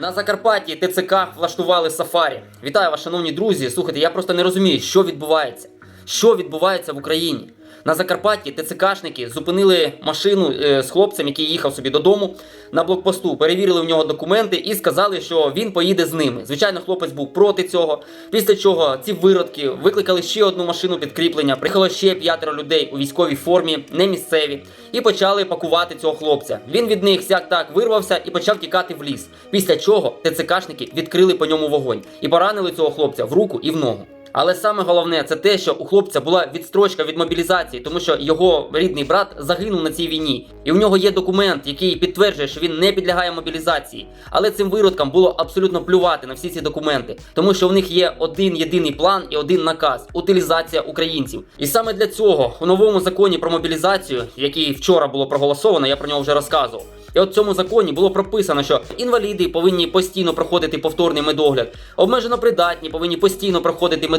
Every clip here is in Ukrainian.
На Закарпатті ТЦК влаштували сафарі. Вітаю вас, шановні друзі. Слухайте, я просто не розумію, що відбувається. Що відбувається в Україні? На Закарпатті ТЦКшники зупинили машину е, з хлопцем, який їхав собі додому на блокпосту. Перевірили в нього документи і сказали, що він поїде з ними. Звичайно, хлопець був проти цього. Після чого ці виродки викликали ще одну машину підкріплення. Приїхало ще п'ятеро людей у військовій формі, не місцеві, і почали пакувати цього хлопця. Він від них сяк так вирвався і почав тікати в ліс. Після чого ТЦКшники відкрили по ньому вогонь і поранили цього хлопця в руку і в ногу. Але саме головне це те, що у хлопця була відстрочка від мобілізації, тому що його рідний брат загинув на цій війні, і в нього є документ, який підтверджує, що він не підлягає мобілізації. Але цим виродкам було абсолютно плювати на всі ці документи, тому що в них є один єдиний план і один наказ утилізація українців. І саме для цього у новому законі про мобілізацію, який вчора було проголосовано, я про нього вже розказував. І от в цьому законі було прописано, що інваліди повинні постійно проходити повторний медогляд, обмежено придатні повинні постійно проходити медогляд.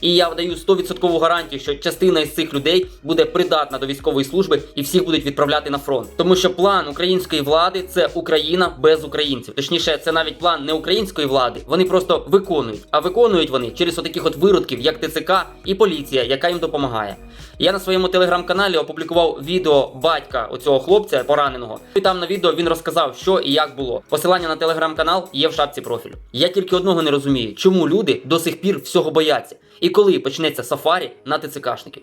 І я даю 100% гарантію, що частина із цих людей буде придатна до військової служби і всіх будуть відправляти на фронт. Тому що план української влади це Україна без українців. Точніше, це навіть план не української влади. Вони просто виконують. А виконують вони через отаких от виродків, як ТЦК і поліція, яка їм допомагає. Я на своєму телеграм-каналі опублікував відео батька оцього хлопця пораненого. І там на відео він розказав, що і як було. Посилання на телеграм-канал є в шапці профілю. Я тільки одного не розумію, чому люди до сих пір всього бояться, і коли почнеться сафарі на ТЦКшників.